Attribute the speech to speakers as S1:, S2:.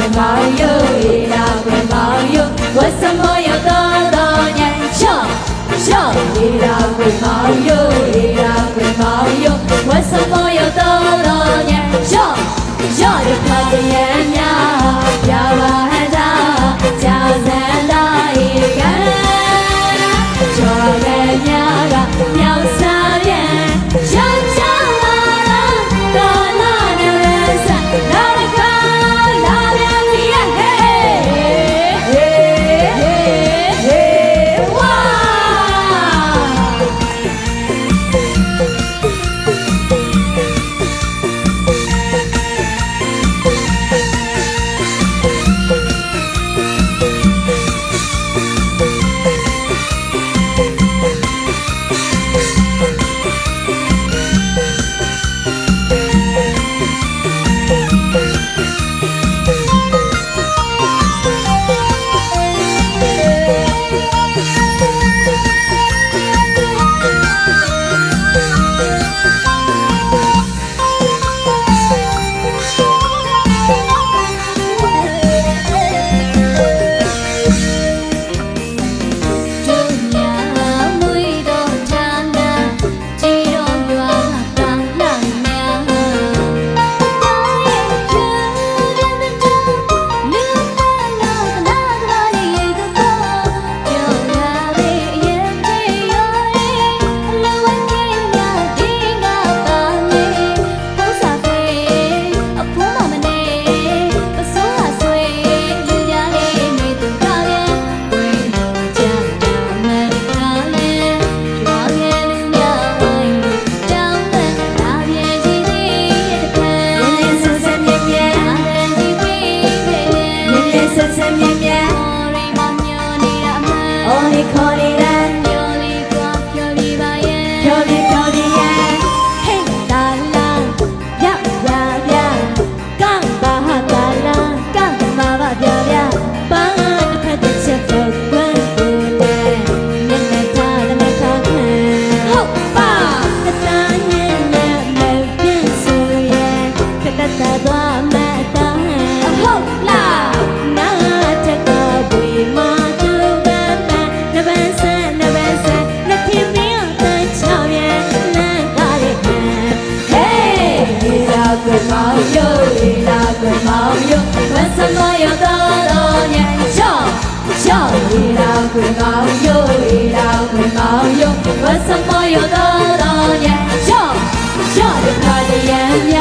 S1: приймаю, і я приймаю, ось моя донечок, що? І я приймаю, і я приймаю, ось моя донечок, що? Рікає. 我什么有多多念旧就一道灰毛有一道灰毛有我什么有多多念旧就是他的眼眼